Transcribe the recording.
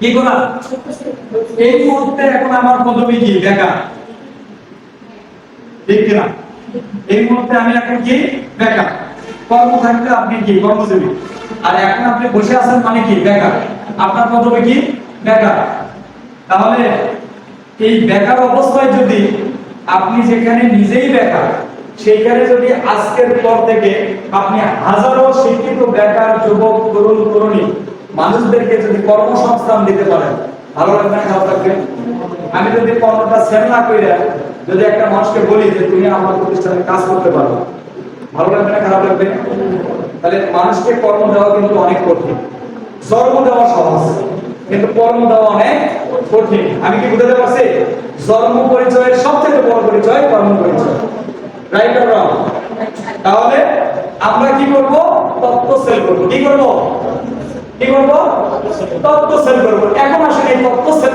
কি করা? এই মুহূর্তে এখন আমার পদবি কি? বেকার। ঠিক কিনা? এই মুহূর্তে আমি এখন কি? বেকার। কর্ম থাকলে আপনি কি? কর্মজীবী। আর এখন আপনি বসে আছেন মানে কি? বেকার। আপনার পদবি কি? বেকার। তাহলে এই বেকার অবস্থায় যদি আপনি যেখানে নিজেই বেকার, সেইখানে যদি আজকের পর থেকে আপনি হাজারো শিক্ষিত বেকার, যুবক, তরুণ, তরুণী মানুষদেরকে যদি কর্মসংস্থান দিতে পারেন, ভালো লাগবে না, খারাপ লাগবে? আমি যদি কর্মটা সেল না করে যদি একটা মানুষকে বলি যে তুমি আমার প্রতিষ্ঠানে কাজ করতে পারো, ভালো লাগবে না, খারাপ লাগবে? তাহলে মানুষকে কর্ম দেওয়া কিন্তু অনেক কঠিন। জন্ম দেওয়া সহজ, কিন্তু কর্ম দেওয়া অনেক কঠিন। আমি কি বুঝতে পারছি? জন্ম পরিচয়ের সবচেয়ে বড় পরিচয় কর্ম পরিচয়। রাইট তাহলে আমরা কি করব? তত্ত্ব সেল করব। কি করব? কি করব? তত্ত্ব সেল করব। এখন আসলে এই তত্ত্ব সেল